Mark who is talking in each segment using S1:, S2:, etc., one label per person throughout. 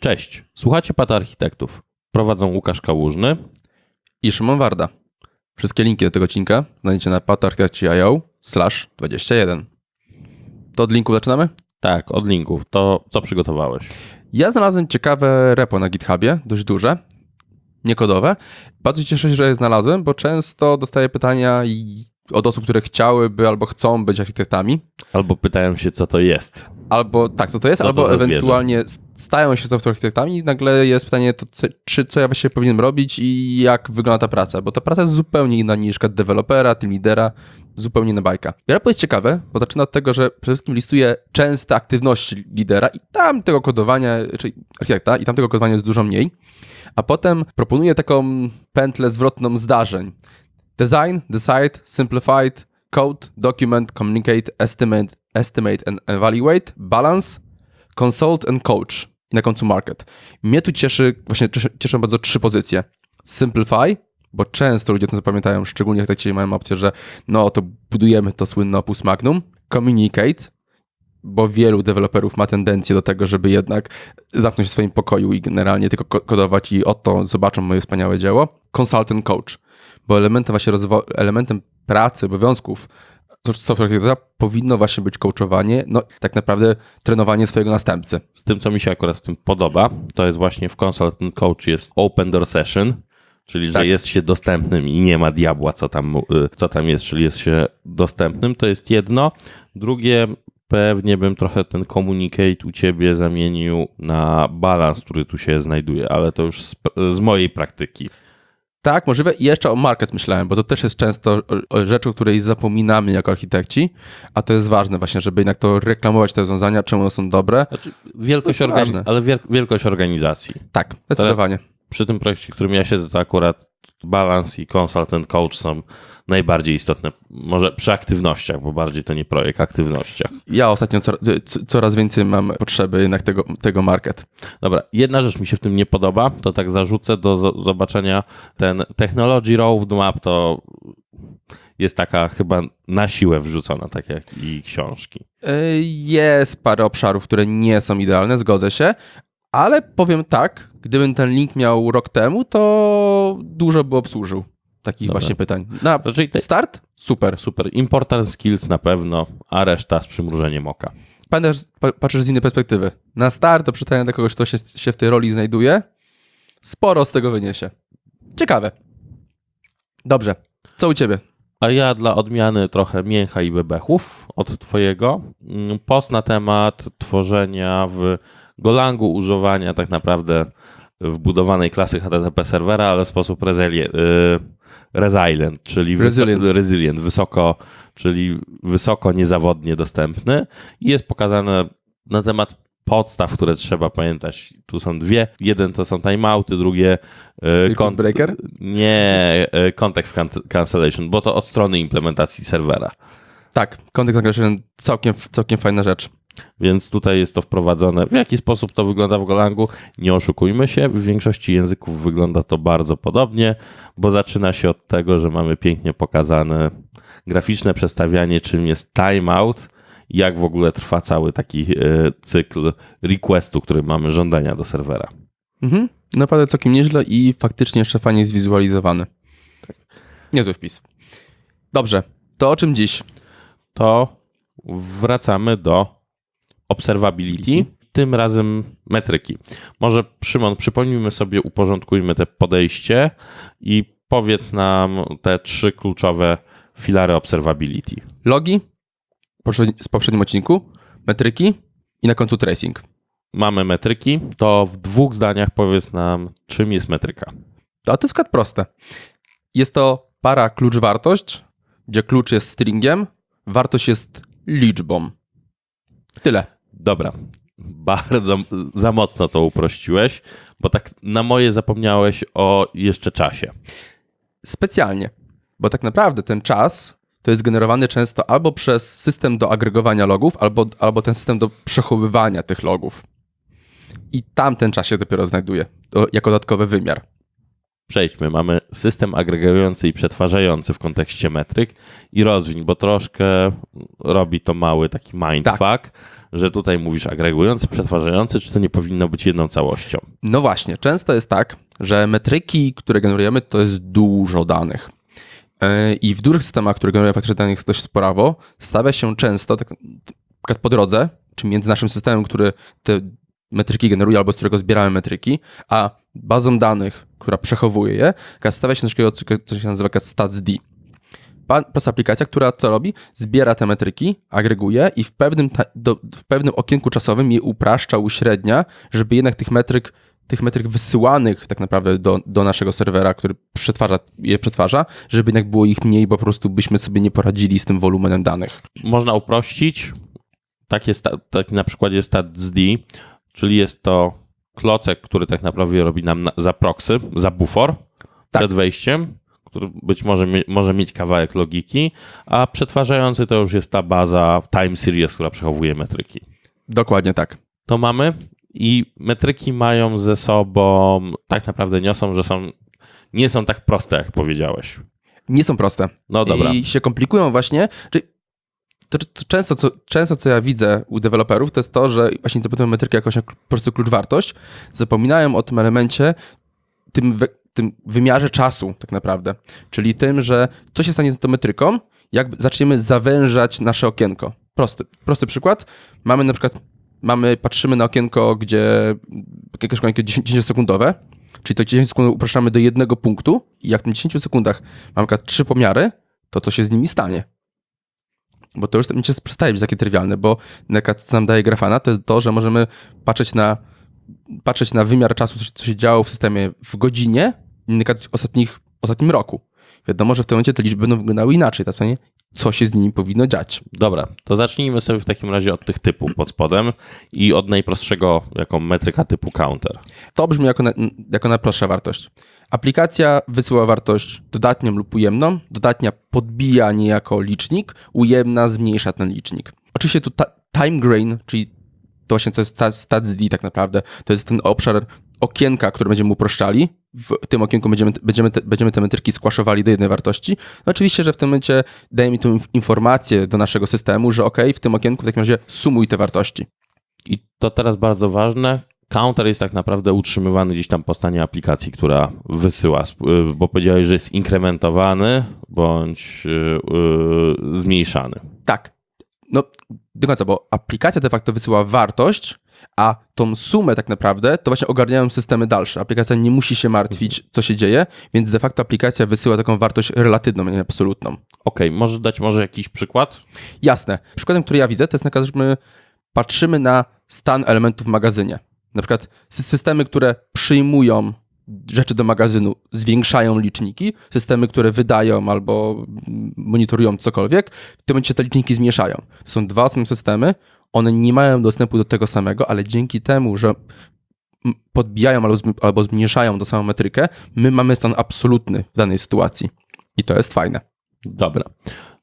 S1: Cześć, słuchacie Pata Architektów. Prowadzą Łukasz Kałużny.
S2: i Szymon Warda. Wszystkie linki do tego odcinka znajdziecie na patarchitecture.io slash 21. To od linku zaczynamy?
S1: Tak, od linków. To co przygotowałeś?
S2: Ja znalazłem ciekawe repo na GitHubie, dość duże, niekodowe. Bardzo się cieszę, że je znalazłem, bo często dostaję pytania od osób, które chciałyby albo chcą być architektami,
S1: Albo pytałem się, co to jest.
S2: albo tak, co to jest,
S1: Co to
S2: albo
S1: zwierzę?
S2: ewentualnie stają się software architektami i nagle jest pytanie, to co, czy, co ja właściwie powinienem robić i jak wygląda ta praca, bo ta praca jest zupełnie inna niż dewelopera, team lidera, zupełnie inna bajka. Repo jest ciekawe, bo zaczyna od tego, że przede wszystkim listuje częste aktywności lidera i tam tego kodowania, czyli architekta, i tam tego kodowania jest dużo mniej, a potem proponuje taką pętlę zwrotną zdarzeń. Design, decide, simplified, code, document, communicate, estimate, estimate and evaluate, balance, consult and coach i na końcu market. Mnie tu cieszy, właśnie cieszą bardzo trzy pozycje. Simplify, bo często ludzie o tym zapamiętają, szczególnie jak tak dzisiaj mają opcję, że no to budujemy to słynne opus magnum. Communicate, bo wielu deweloperów ma tendencję do tego, żeby jednak zamknąć w swoim pokoju i generalnie tylko ko- kodować i oto zobaczą moje wspaniałe dzieło. Consultant coach, bo elementem właśnie elementem pracy, obowiązków architekta powinno właśnie być coachowanie, no tak naprawdę trenowanie swojego następcy.
S1: Z tym, co mi się akurat w tym podoba, to jest właśnie w Consultant Coach jest Open Door Session, czyli że
S2: Tak.
S1: jest się dostępnym i nie ma diabła, co tam, y, co tam jest, czyli jest się dostępnym. To jest jedno. Drugie, pewnie bym trochę ten communicate u ciebie zamienił na balans, który tu się znajduje, ale to już z, z mojej praktyki.
S2: Tak, możliwe. I jeszcze o market myślałem, bo to też jest często rzecz, o której zapominamy jako architekci, a to jest ważne właśnie, żeby jednak to reklamować te rozwiązania, czemu one są dobre.
S1: Znaczy, wielkość
S2: To jest
S1: organi-
S2: ważne.
S1: ale wiel- wielkość organizacji.
S2: Tak, zdecydowanie.
S1: przy tym projekcie, którym ja siedzę, to akurat balans i consultant coach są najbardziej istotne. Może przy aktywnościach, bo bardziej to nie projekt, aktywnościach.
S2: Ja ostatnio coraz, co- coraz więcej mam potrzeby jednak tego, tego market.
S1: Dobra, jedna rzecz mi się w tym nie podoba, to tak zarzucę do zo- zobaczenia ten Technology Roadmap to jest taka chyba na siłę wrzucona, tak jak i książki.
S2: Y, Jest parę obszarów, które nie są idealne, zgodzę się, ale powiem tak, gdybym ten link miał rok temu, to dużo by obsłużył takich
S1: Dobra.
S2: właśnie pytań. Na
S1: Raczej te,
S2: start? Super.
S1: super, important skills na pewno, a reszta z przymrużeniem oka.
S2: Pamiętasz, pa- patrzysz z innej perspektywy. Na start to pytanie do kogoś, kto się, się w tej roli znajduje, sporo z tego wyniesie. Ciekawe. Dobrze. Co u ciebie?
S1: A ja dla odmiany trochę mięcha i bebechów od twojego. Mm, Post na temat tworzenia w Golangu, używania tak naprawdę wbudowanej klasy HTTP serwera, ale w sposób resilient, resilient czyli
S2: Resilient.
S1: Wysoko, resilient, wysoko, czyli wysoko niezawodnie dostępny. I jest pokazane na temat podstaw, które trzeba pamiętać. Tu są dwie. Jeden to są timeouty, drugie e,
S2: Circuit breaker?
S1: nie, context can- cancellation, bo to od strony implementacji serwera.
S2: Tak, kontekst angażowany całkiem, całkiem fajna rzecz.
S1: Więc tutaj jest to wprowadzone. W jaki sposób to wygląda w Golangu? Nie oszukujmy się, w większości języków wygląda to bardzo podobnie, bo zaczyna się od tego, że mamy pięknie pokazane graficzne przestawianie, czym jest timeout, jak w ogóle trwa cały taki e, cykl requestu, który mamy żądania do serwera.
S2: Mhm. Naprawdę całkiem nieźle i faktycznie jeszcze fajnie zwizualizowany. Niezły wpis. Dobrze. To o czym dziś?
S1: to wracamy do observability, tym razem metryki. Może Szymon, przypomnijmy sobie, uporządkujmy te podejście i powiedz nam te trzy kluczowe filary observability.
S2: Logi z poprzednim odcinku, metryki i na końcu tracing.
S1: Mamy metryki, to w dwóch zdaniach powiedz nam, czym jest metryka.
S2: A to jest akurat proste. Jest to para klucz-wartość, gdzie klucz jest stringiem, wartość jest liczbą. Tyle.
S1: Dobra, bardzo za mocno to uprościłeś, bo tak na moje zapomniałeś o jeszcze czasie.
S2: Specjalnie, bo tak naprawdę ten czas to jest generowany często albo przez system do agregowania logów, albo, albo ten system do przechowywania tych logów. I tam ten czas się dopiero znajduje jako dodatkowy wymiar.
S1: Przejdźmy. Mamy system agregujący i przetwarzający w kontekście metryk i rozwiń, bo troszkę robi to mały taki mindfuck,
S2: Tak.
S1: że tutaj mówisz agregujący, przetwarzający, czy to nie powinno być jedną całością?
S2: No właśnie, często jest tak, że metryki, które generujemy, to jest dużo danych. Yy, I w dużych systemach, które generują faktycznie danych dość sporo, stawia się często, tak, tak po drodze, czy między naszym systemem, który te metryki generuje, albo z którego zbieramy metryki, a bazą danych, która przechowuje je, stawia się coś takiego, co się nazywa StatsD. Prosta aplikacja, która co robi? Zbiera te metryki, agreguje i w pewnym, do, w pewnym okienku czasowym je upraszcza, uśrednia, żeby jednak tych metryk, tych metryk wysyłanych tak naprawdę do, do naszego serwera, który przetwarza, je przetwarza, żeby jednak było ich mniej, bo po prostu byśmy sobie nie poradzili z tym wolumenem danych.
S1: Można uprościć. Tak, jest, tak na przykładzie StatD, czyli jest to klocek, który tak naprawdę robi nam na, za proxy, za bufor
S2: Tak.
S1: przed wejściem, który być może może mieć kawałek logiki, a przetwarzający to już jest ta baza time series, która przechowuje metryki.
S2: Dokładnie tak.
S1: To mamy i metryki mają ze sobą, tak naprawdę niosą, że są, nie są tak proste, jak powiedziałeś.
S2: Nie są proste.
S1: No dobra.
S2: I się komplikują właśnie. Czyli to, to często, co, często, co ja widzę u deweloperów, to jest to, że właśnie interpretują metrykę jakoś jak po prostu klucz wartość, zapominają o tym elemencie, tym, we, tym wymiarze czasu tak naprawdę. Czyli tym, że co się stanie z tą metryką, jak zaczniemy zawężać nasze okienko. Prosty, prosty przykład. Mamy na przykład, mamy, patrzymy na okienko, gdzie jakieś okienko 10-sekundowe, czyli to 10 sekund upraszczamy do jednego punktu i jak w tym 10 sekundach mamy na przykład trzy pomiary, to co się z nimi stanie? Bo to już się przestaje być takie trywialne, bo co nam daje Grafana, to jest to, że możemy patrzeć na, patrzeć na wymiar czasu, co się, działo w systemie w godzinie, w ostatnich, ostatnim roku. Wiadomo, że w tym momencie te liczby będą wyglądały inaczej. Pytanie, co się z nimi powinno dziać.
S1: Dobra, to zacznijmy sobie w takim razie od tych typów pod spodem i od najprostszego, jaką metryka typu counter.
S2: To brzmi jako, na, jako najprostsza wartość. Aplikacja wysyła wartość dodatnią lub ujemną. Dodatnia podbija niejako licznik, ujemna zmniejsza ten licznik. Oczywiście tu time grain, czyli to właśnie co jest sta- statsd tak naprawdę, to jest ten obszar okienka, który będziemy uproszczali. W tym okienku będziemy, będziemy, te, będziemy te metryki skłaszowali do jednej wartości. No oczywiście, że w tym momencie daje mi inf- informację do naszego systemu, że ok, w tym okienku w takim razie sumuj te wartości.
S1: I to teraz bardzo ważne. Counter jest tak naprawdę utrzymywany gdzieś tam po stanie aplikacji, która wysyła, y, bo powiedziałeś, że jest inkrementowany bądź y, y, zmniejszany.
S2: Tak. No, do końca, bo aplikacja de facto wysyła wartość, a tą sumę tak naprawdę to właśnie ogarniają systemy dalsze. Aplikacja nie musi się martwić, co się dzieje, więc de facto aplikacja wysyła taką wartość relatywną, a nie absolutną.
S1: Okej, możesz dać może jakiś przykład?
S2: Jasne. Przykładem, który ja widzę, to jest na przykład, że my patrzymy na stan elementów w magazynie. Na przykład sy- systemy, które przyjmują rzeczy do magazynu, zwiększają liczniki. Systemy, które wydają albo monitorują cokolwiek, w tym momencie te liczniki zmniejszają. To są dwa osobne systemy, one nie mają dostępu do tego samego, ale dzięki temu, że podbijają albo, zm- albo zmniejszają tą samą metrykę, my mamy stan absolutny w danej sytuacji. I to jest fajne.
S1: Dobra.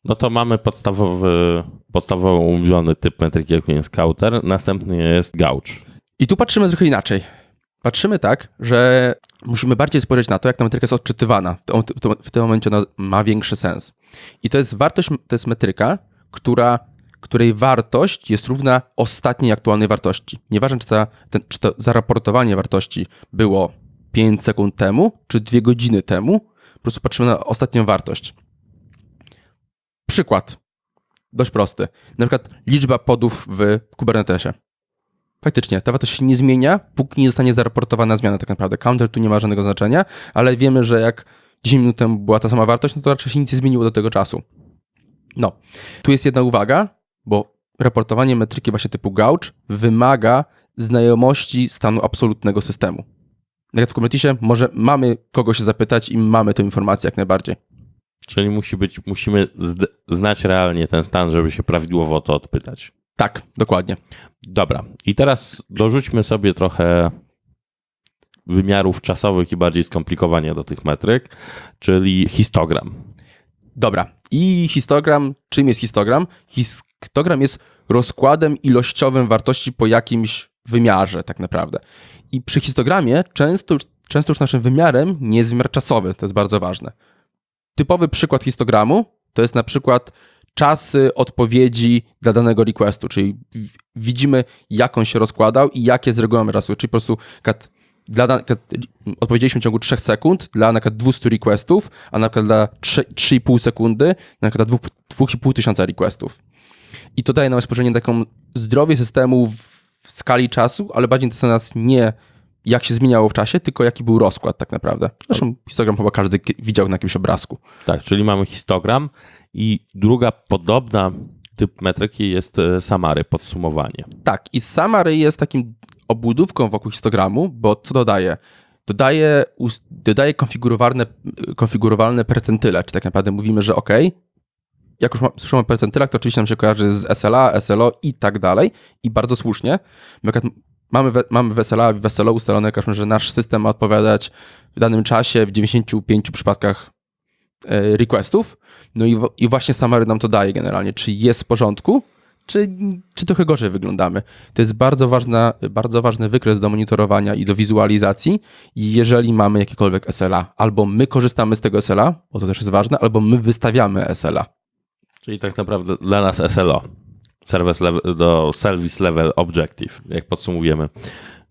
S1: No to mamy podstawowy, podstawowy umówiony typ metryki, jakim jest counter. Następny jest gauge.
S2: I tu patrzymy trochę inaczej. Patrzymy tak, że musimy bardziej spojrzeć na to, jak ta metryka jest odczytywana. W tym momencie ona ma większy sens. I to jest wartość, to jest metryka, która, której wartość jest równa ostatniej aktualnej wartości. Nieważne, czy, ta, ten, czy to zaraportowanie wartości było 5 sekund temu, czy 2 godziny temu. Po prostu patrzymy na ostatnią wartość. Przykład. Dość prosty. Na przykład liczba podów w Kubernetesie. Faktycznie, ta wartość się nie zmienia, póki nie zostanie zaraportowana zmiana tak naprawdę. Counter tu nie ma żadnego znaczenia, ale wiemy, że jak 10 minut temu była ta sama wartość, no to raczej się nic nie zmieniło do tego czasu. No, tu jest jedna uwaga, bo raportowanie metryki właśnie typu gauge wymaga znajomości stanu absolutnego systemu. Jak w Kubernetesie może mamy kogo się zapytać i mamy tę informację jak najbardziej.
S1: Czyli musi być, musimy znać realnie ten stan, żeby się prawidłowo o to odpytać.
S2: Tak, dokładnie.
S1: Dobra. I teraz dorzućmy sobie trochę wymiarów czasowych i bardziej skomplikowania do tych metryk, czyli histogram.
S2: Dobra. I histogram, czym jest histogram? Histogram jest rozkładem ilościowym wartości po jakimś wymiarze, tak naprawdę. I przy histogramie często już często już naszym wymiarem nie jest wymiar czasowy, to jest bardzo ważne. Typowy przykład histogramu to jest na przykład czasy odpowiedzi dla danego requestu, czyli widzimy, jak on się rozkładał i jakie z czasu, czyli po prostu dla, odpowiedzieliśmy w ciągu 3 sekund dla na przykład 200 requestów, a na dla 3, 3,5 sekundy na przykład dla 2,5 tysiąca requestów. I to daje nam spojrzenie na taką zdrowie systemu w, skali czasu, ale bardziej interesuje nas nie jak się zmieniało w czasie, tylko jaki był rozkład tak naprawdę. Zresztą histogram chyba każdy widział na jakimś obrazku.
S1: Tak, czyli mamy histogram i druga podobna typ metryki jest e, summary, podsumowanie.
S2: Tak, i summary jest takim obudówką wokół histogramu, bo co dodaje? Dodaje, dodaje konfigurowalne, konfigurowalne percentyle, czy tak naprawdę mówimy, że ok, jak już słyszymy o percentylach, to oczywiście nam się kojarzy z SLA, SLO i tak dalej i bardzo słusznie. My mamy, we, mamy w SLA w SLO ustalone, że nasz system ma odpowiadać w danym czasie w 95 przypadkach requestów, no i, i właśnie summary nam to daje generalnie, czy jest w porządku, czy, czy trochę gorzej wyglądamy. To jest bardzo, ważna, bardzo ważny wykres do monitorowania i do wizualizacji, jeżeli mamy jakiekolwiek SLA. Albo my korzystamy z tego SLA, bo to też jest ważne, albo my wystawiamy SLA.
S1: Czyli tak naprawdę dla nas SLO, Service level, do Service Level Objective, jak podsumujemy.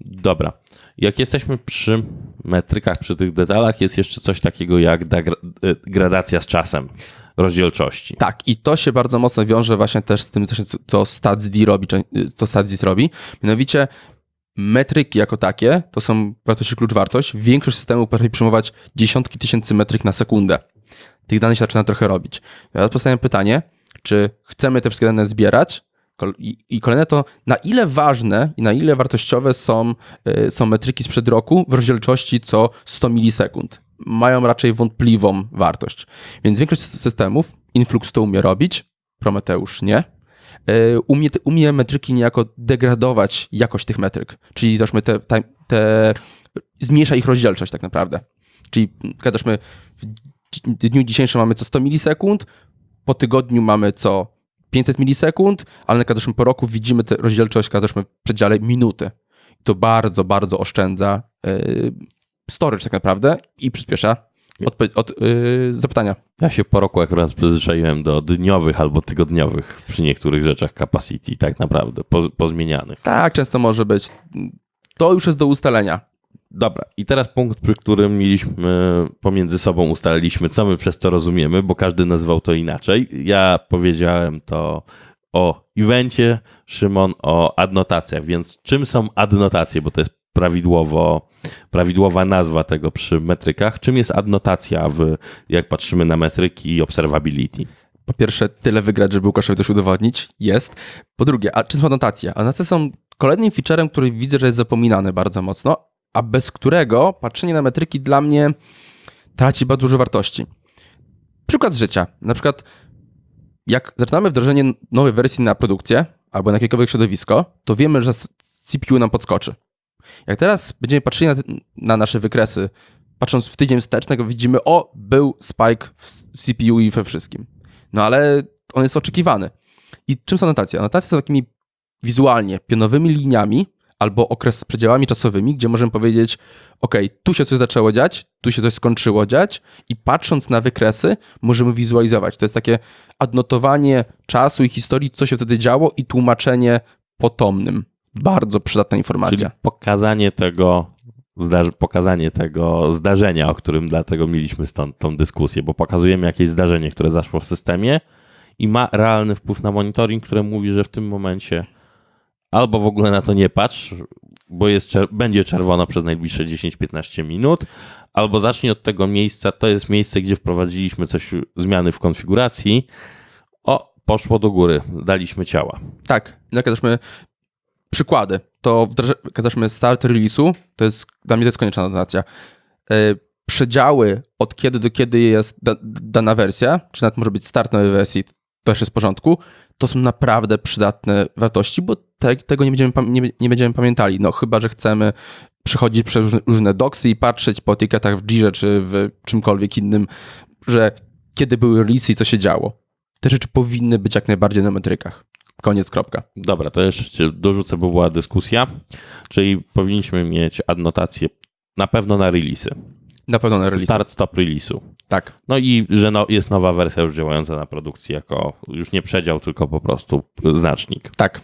S1: Dobra. Jak jesteśmy przy metrykach, przy tych detalach, jest jeszcze coś takiego jak e, gradacja z czasem, rozdzielczości.
S2: Tak, i to się bardzo mocno wiąże właśnie też z tym, co, co StatsD robi, co StatsD robi. Mianowicie metryki jako takie to są wartości klucz-wartość. Większość systemów potrafi przyjmować dziesiątki tysięcy metryk na sekundę. Tych danych się zaczyna trochę robić. Ja postawiam pytanie, czy chcemy te wszystkie dane zbierać? I, kolejne to, na ile ważne i na ile wartościowe są, y, są metryki sprzed roku w rozdzielczości co 100 milisekund. Mają raczej wątpliwą wartość. Więc większość sy- systemów, Influx to umie robić, Prometeusz nie. Y, Umie, umie metryki niejako degradować jakość tych metryk. Czyli załóżmy te, te, te zmniejsza ich rozdzielczość tak naprawdę. Czyli załóżmy w dniu dzisiejszym mamy co 100 milisekund, po tygodniu mamy co 500 milisekund, ale na każdym po roku widzimy tę rozdzielczość każdym w przedziale minuty. To bardzo, bardzo oszczędza yy, storage tak naprawdę i przyspiesza odpo- od, yy, zapytania.
S1: Ja się po roku akurat przyzwyczaiłem do dniowych albo tygodniowych przy niektórych rzeczach capacity, tak naprawdę, po, pozmienianych.
S2: Tak, często może być. To już jest do ustalenia.
S1: Dobra, i teraz punkt, przy którym mieliśmy pomiędzy sobą ustaliliśmy, co my przez to rozumiemy, bo każdy nazywał to inaczej. Ja powiedziałem to o evencie, Szymon o adnotacjach, więc czym są adnotacje, bo to jest prawidłowo, prawidłowa nazwa tego przy metrykach. Czym jest adnotacja, w, jak patrzymy na metryki i observability?
S2: Po pierwsze, tyle wygrać, żeby Łukaszowi coś udowodnić. Jest. Po drugie, a czym są anotacje? Anotacje są kolejnym featurem, który widzę, że jest zapominany bardzo mocno, a bez którego patrzenie na metryki dla mnie traci bardzo dużo wartości. Przykład z życia. Na przykład, jak zaczynamy wdrożenie nowej wersji na produkcję albo na jakiekolwiek środowisko, to wiemy, że CPU nam podskoczy. Jak teraz będziemy patrzyli na, te- na nasze wykresy, patrząc w tydzień wstecznego, widzimy, o, był spike w CPU i we wszystkim. No ale on jest oczekiwany. I czym są anotacje? Anotacje są takimi wizualnie pionowymi liniami albo okres z przedziałami czasowymi, gdzie możemy powiedzieć, ok, tu się coś zaczęło dziać, tu się coś skończyło dziać i patrząc na wykresy możemy wizualizować. To jest takie adnotowanie czasu i historii, co się wtedy działo i tłumaczenie potomnym. Bardzo przydatna
S1: Czyli
S2: informacja.
S1: pokazanie tego, pokazanie tego zdarzenia, o którym dlatego mieliśmy stąd tą dyskusję, bo pokazujemy jakieś zdarzenie, które zaszło w systemie i ma realny wpływ na monitoring, które mówi, że w tym momencie albo w ogóle na to nie patrz, bo jest będzie czerwono przez najbliższe 10-15 minut, albo zacznij od tego miejsca, to jest miejsce, gdzie wprowadziliśmy coś, zmiany w konfiguracji, o, poszło do góry, daliśmy ciała.
S2: Tak, nakazaliśmy przykłady. To wdrażaliśmy start release'u, to jest, dla mnie to jest konieczna anotacja. E, Przedziały od kiedy do kiedy jest da, dana wersja, czy nawet może być start nowej wersji, to też jest w porządku, to są naprawdę przydatne wartości, bo te, tego nie będziemy, nie, nie będziemy pamiętali. No chyba, że chcemy przechodzić przez różne, doksy i patrzeć po etykietach w Jirze czy w czymkolwiek innym, że kiedy były releasy i co się działo. Te rzeczy powinny być jak najbardziej na metrykach. Koniec, kropka.
S1: Dobra, to jeszcze dorzucę, bo była dyskusja. Czyli powinniśmy mieć adnotację na pewno na releasy.
S2: Na pewno na release.
S1: Start, stop release'u.
S2: Tak.
S1: No i że no, jest nowa wersja już działająca na produkcji jako już nie przedział, tylko po prostu znacznik.
S2: Tak.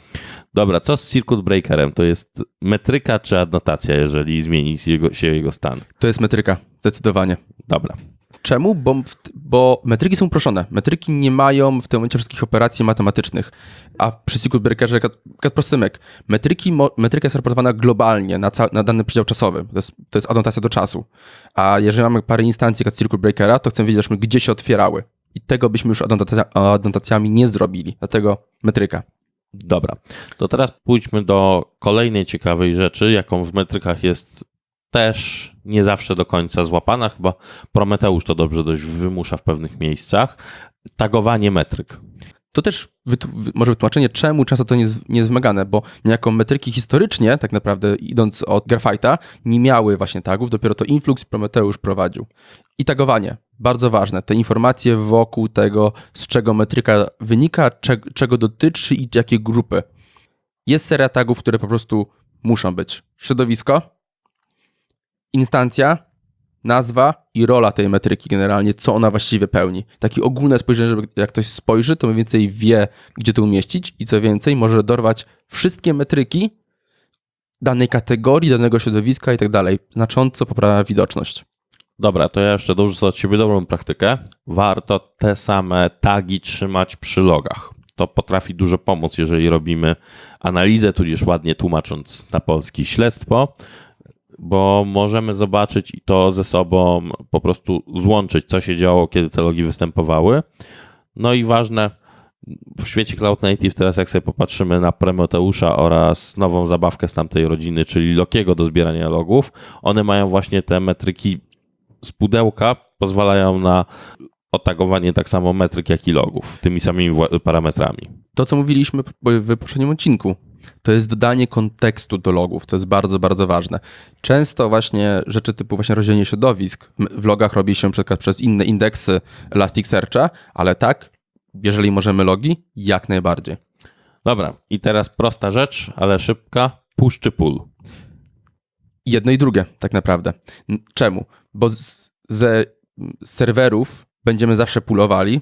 S1: Dobra, co z Circuit Breakerem? To jest metryka czy adnotacja, jeżeli zmieni się jego, się jego stan?
S2: To jest metryka, zdecydowanie.
S1: Dobra.
S2: Czemu? Bo, bo metryki są uproszone. Metryki nie mają w tym momencie wszystkich operacji matematycznych. A przy SQL Breakerze, jak prostymek, metryki, metryka jest raportowana globalnie na, ca, na dany przedział czasowy. To jest, to jest adnotacja do czasu. A jeżeli mamy parę instancji jak SQL Breakera, to chcemy wiedzieć, gdzie się otwierały. I tego byśmy już adnotacja, adnotacjami nie zrobili. Dlatego metryka.
S1: Dobra, to teraz pójdźmy do kolejnej ciekawej rzeczy, jaką w metrykach jest też nie zawsze do końca złapana. Chyba Prometeusz to dobrze dość wymusza w pewnych miejscach. Tagowanie metryk.
S2: To też może wytłumaczenie, czemu często to nie jest, nie jest wymagane, bo niejako metryki historycznie, tak naprawdę idąc od Graphite'a, nie miały właśnie tagów, dopiero to Influx Prometeusz prowadził. I tagowanie, bardzo ważne, te informacje wokół tego, z czego metryka wynika, czego dotyczy i jakie grupy. Jest seria tagów, które po prostu muszą być. Środowisko, instancja, nazwa i rola tej metryki generalnie, co ona właściwie pełni. Takie ogólne spojrzenie, żeby jak ktoś spojrzy, to mniej więcej wie, gdzie to umieścić i co więcej, może dorwać wszystkie metryki danej kategorii, danego środowiska i tak dalej. Znacząco poprawia widoczność.
S1: Dobra, to ja jeszcze dorzucę od siebie dobrą praktykę. Warto te same tagi trzymać przy logach. To potrafi dużo pomóc, jeżeli robimy analizę, tudzież ładnie tłumacząc na polski śledztwo, bo możemy zobaczyć i to ze sobą po prostu złączyć, co się działo, kiedy te logi występowały. No i ważne, w świecie Cloud Native teraz jak sobie popatrzymy na Prometeusza oraz nową zabawkę z tamtej rodziny, czyli Lokiego do zbierania logów, one mają właśnie te metryki z pudełka, pozwalają na otagowanie tak samo metryk, jak i logów, tymi samymi parametrami.
S2: To, co mówiliśmy w poprzednim odcinku, to jest dodanie kontekstu do logów, to jest bardzo, bardzo ważne. Często właśnie rzeczy typu właśnie rozdzielenie środowisk w logach robi się przykład przez inne indeksy Elasticsearcha, ale tak, jeżeli możemy logi, jak najbardziej.
S1: Dobra, i teraz prosta rzecz, ale szybka, push czy pull.
S2: Jedno i drugie, tak naprawdę. Czemu? Bo z, ze serwerów będziemy zawsze pullowali,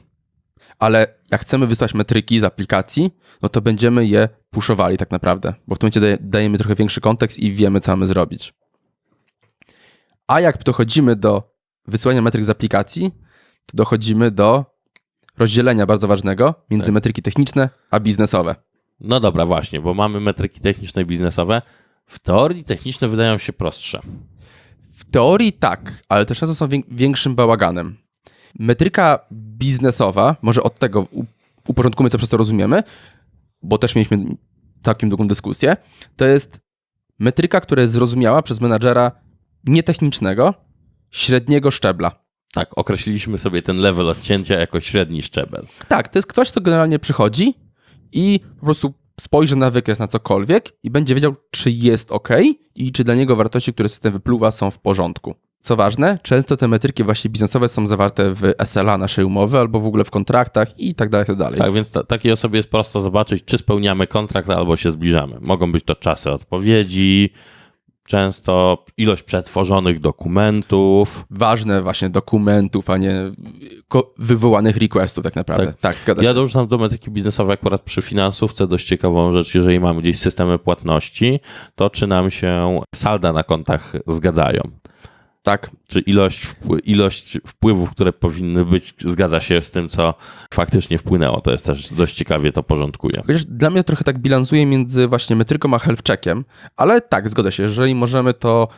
S2: ale jak chcemy wysłać metryki z aplikacji, no to będziemy je pushowali tak naprawdę, bo w tym momencie dajemy trochę większy kontekst i wiemy, co mamy zrobić. A jak dochodzimy do wysyłania metryk z aplikacji, to dochodzimy do rozdzielenia bardzo ważnego między tak. metryki techniczne a biznesowe.
S1: No dobra, właśnie, bo mamy metryki techniczne i biznesowe. W teorii techniczne wydają się prostsze.
S2: W teorii tak, ale też często są większym bałaganem. Metryka biznesowa, może od tego uporządkujmy, co przez to rozumiemy, bo też mieliśmy całkiem długą dyskusję, to jest metryka, która jest zrozumiała przez menadżera nietechnicznego, średniego szczebla.
S1: Tak, określiliśmy sobie ten level odcięcia jako średni szczebel.
S2: Tak, to jest ktoś, kto generalnie przychodzi i po prostu spojrzy na wykres na cokolwiek i będzie wiedział, czy jest ok i czy dla niego wartości, które system wypluwa, są w porządku. Co ważne, często te metryki właśnie biznesowe są zawarte w SLA naszej umowy albo w ogóle w kontraktach i tak dalej, tak dalej.
S1: Tak, więc takiej osobie jest prosto zobaczyć, czy spełniamy kontrakt albo się zbliżamy. Mogą być to czasy odpowiedzi, często ilość przetworzonych dokumentów.
S2: Ważne właśnie dokumentów, a nie wywołanych requestów tak naprawdę. Tak, tak
S1: zgadza się. Ja dorzucam do metryki biznesowej akurat przy finansówce dość ciekawą rzecz, jeżeli mamy gdzieś systemy płatności, to czy nam się salda na kontach zgadzają.
S2: Tak.
S1: Czy ilość, ilość wpływów, które powinny być, zgadza się z tym, co faktycznie wpłynęło. To jest też dość ciekawie to porządkuje.
S2: Chociaż dla mnie trochę tak bilansuje między właśnie metryką a health checkiem, ale tak, zgodzę się, jeżeli możemy to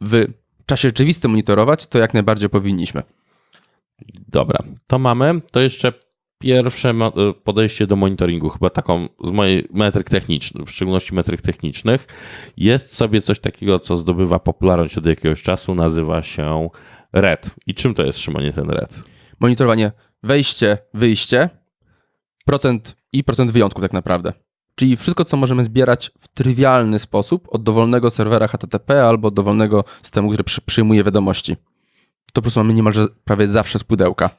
S2: w czasie rzeczywistym monitorować, to jak najbardziej powinniśmy.
S1: Dobra, to mamy. To jeszcze pierwsze y, podejście do monitoringu, chyba taką z mojej metryk technicznych, w szczególności metryk technicznych, jest sobie coś takiego, co zdobywa popularność od jakiegoś czasu, nazywa się RED. I czym to jest, Szymonie, ten RED?
S2: Monitorowanie wejście, wyjście, procent i procent wyjątków tak naprawdę. Czyli wszystko, co możemy zbierać w trywialny sposób od dowolnego serwera HTTP albo od dowolnego systemu, który przyjmuje wiadomości. To po prostu mamy niemalże prawie zawsze z pudełka.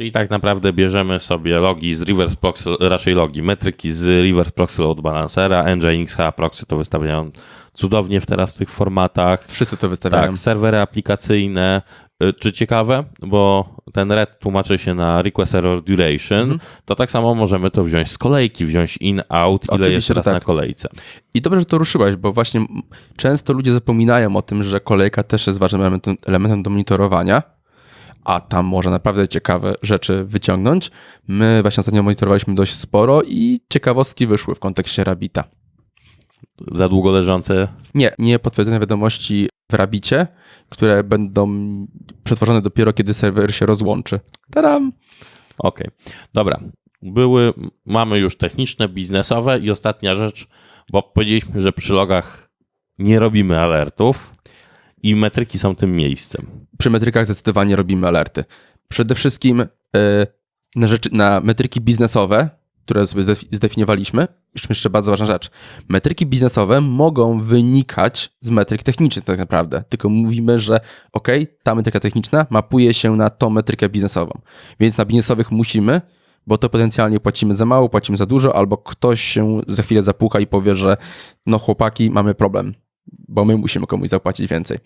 S1: Czyli tak naprawdę bierzemy sobie logi z reverse proxy, raczej logi, metryki z reverse proxy load balancera, Nginx, proxy to wystawiają cudownie w teraz w tych formatach.
S2: Wszyscy to wystawiają.
S1: Tak, serwery aplikacyjne. Y, Czy ciekawe, bo ten red tłumaczy się na request error duration, to tak samo możemy to wziąć z kolejki, wziąć in, out, ile
S2: Oczywiście,
S1: jest
S2: że
S1: teraz
S2: tak.
S1: na kolejce.
S2: I dobrze, że to ruszyłeś, bo właśnie często ludzie zapominają o tym, że kolejka też jest ważnym elementem, elementem do monitorowania, a tam można naprawdę ciekawe rzeczy wyciągnąć. My właśnie ostatnio monitorowaliśmy dość sporo i ciekawostki wyszły w kontekście Rabita.
S1: Za długo leżące
S2: Nie, nie potwierdzone wiadomości w Rabicie, które będą przetworzone dopiero, kiedy serwer się rozłączy. Tadam!
S1: Okej, dobra. Były, mamy już techniczne, biznesowe i ostatnia rzecz, bo powiedzieliśmy, że przy logach nie robimy alertów i metryki są tym miejscem.
S2: Przy metrykach zdecydowanie robimy alerty. Przede wszystkim e, na, rzeczy, na metryki biznesowe, które sobie zdefi- zdefiniowaliśmy, jeszcze jeszcze bardzo ważna rzecz. Metryki biznesowe mogą wynikać z metryk technicznych tak naprawdę, tylko mówimy, że ok, ta metryka techniczna mapuje się na tą metrykę biznesową, więc na biznesowych musimy, bo to potencjalnie płacimy za mało, płacimy za dużo, albo ktoś się za chwilę zapuka i powie, że no chłopaki, mamy problem, bo my musimy komuś zapłacić więcej.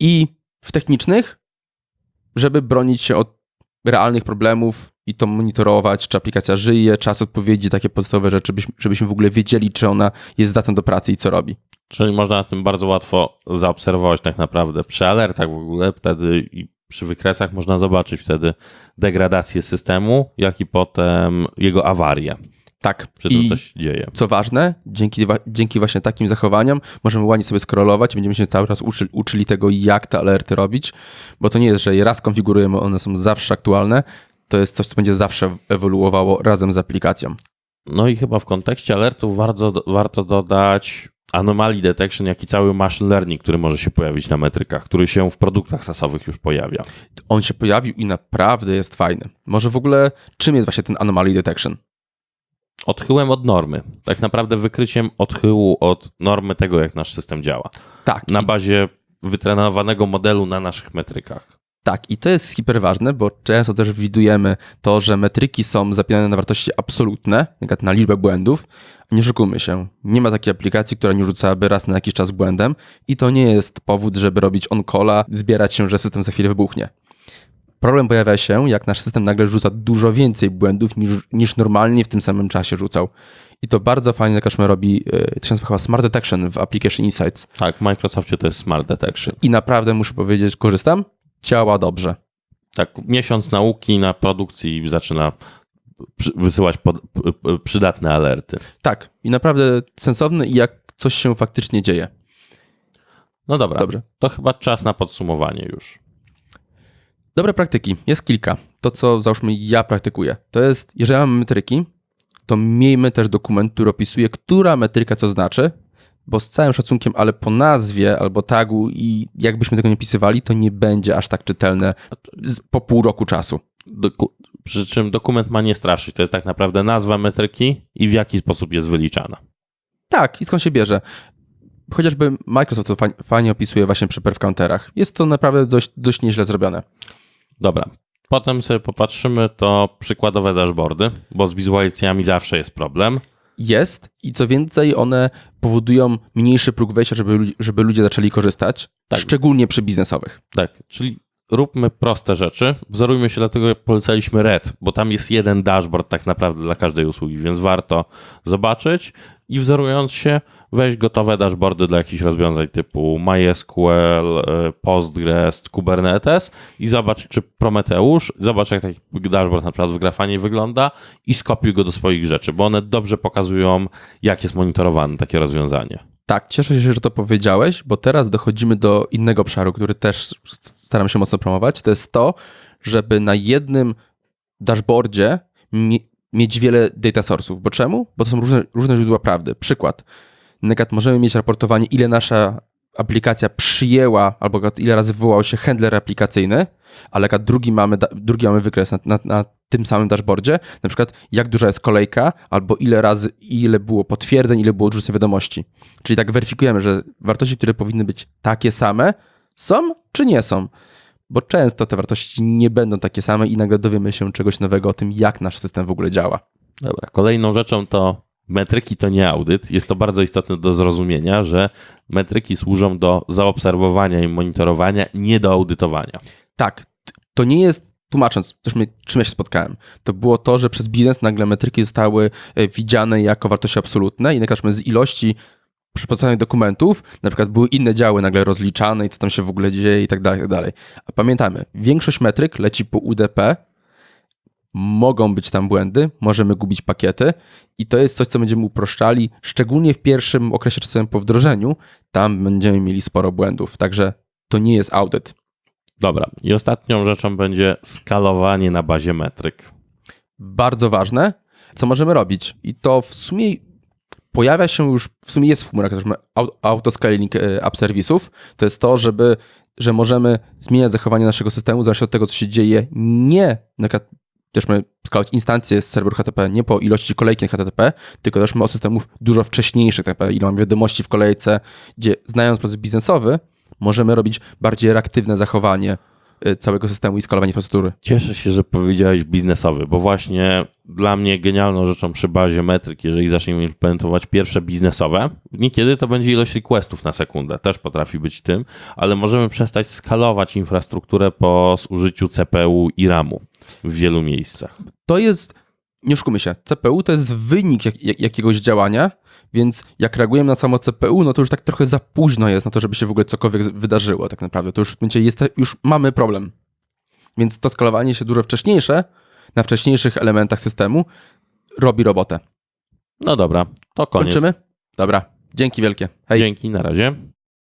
S2: I w technicznych, żeby bronić się od realnych problemów i to monitorować, czy aplikacja żyje, czas odpowiedzi, takie podstawowe rzeczy, żebyśmy, żebyśmy w ogóle wiedzieli, czy ona jest zdatna do pracy i co robi.
S1: Czyli można na tym bardzo łatwo zaobserwować tak naprawdę. Przy alertach w ogóle wtedy i przy wykresach można zobaczyć wtedy degradację systemu, jak i potem jego awarię,
S2: Tak.
S1: tym
S2: I
S1: coś dzieje.
S2: co ważne, dzięki, dzięki właśnie takim zachowaniom możemy ładnie sobie scrollować i będziemy się cały czas uczy, uczyli tego, jak te alerty robić, bo to nie jest, że je raz konfigurujemy, one są zawsze aktualne, to jest coś, co będzie zawsze ewoluowało razem z aplikacją.
S1: No i chyba w kontekście alertów warto, warto dodać anomaly detection, jak i cały machine learning, który może się pojawić na metrykach, który się w produktach sasowych już pojawia.
S2: On się pojawił i naprawdę jest fajny. Może w ogóle czym jest właśnie ten anomaly detection?
S1: Odchyłem od normy. Tak naprawdę wykryciem odchyłu od normy tego, jak nasz system działa.
S2: Tak,
S1: Na bazie wytrenowanego modelu na naszych metrykach.
S2: Tak, i to jest hiper ważne, bo często też widujemy to, że metryki są zapinane na wartości absolutne, na przykład na liczbę błędów. Nie szukujmy się. Nie ma takiej aplikacji, która nie rzucałaby raz na jakiś czas błędem i to nie jest powód, żeby robić on-calla, zbierać się, że system za chwilę wybuchnie. Problem pojawia się, jak nasz system nagle rzuca dużo więcej błędów niż, niż normalnie w tym samym czasie rzucał. I to bardzo fajnie Kaszmer robi, yy, to się nazywa Smart Detection w Application Insights.
S1: Tak, w Microsoftie to jest Smart Detection.
S2: I naprawdę muszę powiedzieć, korzystam, działa dobrze.
S1: Tak, miesiąc nauki na produkcji zaczyna wysyłać pod, przydatne alerty.
S2: Tak, i naprawdę sensowny i jak coś się faktycznie dzieje.
S1: No dobra,
S2: Dobrze.
S1: to chyba czas na podsumowanie już.
S2: Dobre praktyki, jest kilka. To, co załóżmy ja praktykuję, to jest, jeżeli mamy metryki, to miejmy też dokument, który opisuje, która metryka co znaczy, bo z całym szacunkiem, ale po nazwie albo tagu i jakbyśmy tego nie pisywali, to nie będzie aż tak czytelne po pół roku czasu.
S1: Doku- przy czym dokument ma nie straszyć. To jest tak naprawdę nazwa metryki i w jaki sposób jest wyliczana.
S2: Tak, i skąd się bierze? Chociażby Microsoft to fa- fajnie opisuje właśnie przy perf counterach. Jest to naprawdę dość, dość nieźle zrobione.
S1: Dobra. Potem sobie popatrzymy, to przykładowe dashboardy, bo z wizualizacjami zawsze jest problem.
S2: jest i co więcej, one powodują mniejszy próg wejścia, żeby, żeby ludzie zaczęli korzystać,
S1: Tak.
S2: szczególnie przy biznesowych.
S1: Tak, czyli róbmy proste rzeczy. Wzorujmy się, dlatego polecaliśmy Red, bo tam jest jeden dashboard tak naprawdę dla każdej usługi, więc warto zobaczyć i wzorując się, weź gotowe dashboardy dla jakichś rozwiązań typu MySQL, e, Postgres, Kubernetes i zobacz, czy Prometeusz, zobacz jak taki dashboard na przykład w Grafanie wygląda i skopiuj go do swoich rzeczy, bo one dobrze pokazują, jak jest monitorowane takie rozwiązanie.
S2: Tak, cieszę się, że to powiedziałeś, bo teraz dochodzimy do innego obszaru, który też staram się mocno promować. To jest to, żeby na jednym dashboardzie mieć wiele data source'ów. Bo czemu? Bo to są różne, różne źródła prawdy. Przykład. Na możemy mieć raportowanie, ile nasza aplikacja przyjęła, albo ile razy wywołał się handler aplikacyjny, ale drugi mamy, drugi mamy wykres na, na, na tym samym dashboardzie, na przykład jak duża jest kolejka, albo ile razy, ile było potwierdzeń, ile było odrzuceń wiadomości. Czyli tak weryfikujemy, że wartości, które powinny być takie same, są czy nie są. Bo często te wartości nie będą takie same i nagle dowiemy się czegoś nowego o tym, jak nasz system w ogóle działa.
S1: Dobra, kolejną rzeczą to metryki to nie audyt. Jest to bardzo istotne do zrozumienia, że metryki służą do zaobserwowania i monitorowania, nie do audytowania.
S2: Tak, to nie jest, tłumacząc, też my, czym ja się spotkałem, to było to, że przez biznes nagle metryki zostały e, widziane jako wartości absolutne i nagle z ilości przeprowadzonych dokumentów, na przykład były inne działy nagle rozliczane i co tam się w ogóle dzieje i tak dalej, i tak dalej. A pamiętajmy, większość metryk leci po UDP, mogą być tam błędy, możemy gubić pakiety i to jest coś, co będziemy uproszczali, szczególnie w pierwszym okresie czasowym po wdrożeniu, tam będziemy mieli sporo błędów, także to nie jest audyt.
S1: Dobra, i ostatnią rzeczą będzie skalowanie na bazie metryk.
S2: bardzo ważne, co możemy robić. I to w sumie pojawia się już, w sumie jest w chmurach, też autoscaling e, app serwisów. To jest to, żeby, że możemy zmieniać zachowanie naszego systemu w zależności od tego, co się dzieje. Nie, na też mamy skalować instancje z serweru HTTP nie po ilości kolejki na HTTP, tylko też mamy o systemów dużo wcześniejszych, tak ile mamy wiadomości w kolejce, gdzie znając proces biznesowy, możemy robić bardziej reaktywne zachowanie e, całego systemu i skalowanie infrastruktury.
S1: Cieszę się, że powiedziałeś biznesowy, bo właśnie dla mnie genialną rzeczą przy bazie metryk, jeżeli zaczniemy implementować pierwsze biznesowe, niekiedy to będzie ilość requestów na sekundę, też potrafi być tym, ale możemy przestać skalować infrastrukturę po zużyciu CPU i RAMu w wielu miejscach.
S2: to jest, nie oszukujmy się, CPU to jest wynik jak, jak, jakiegoś działania, więc jak reagujemy na samo CPU, no to już tak trochę za późno jest na to, żeby się w ogóle cokolwiek wydarzyło tak naprawdę. To już momencie jest, już mamy problem. Więc to skalowanie się dużo wcześniejsze, na wcześniejszych elementach systemu, robi robotę.
S1: No dobra, to koniec.
S2: Kończymy? Dobra, dzięki wielkie. Hej.
S1: Dzięki, na razie.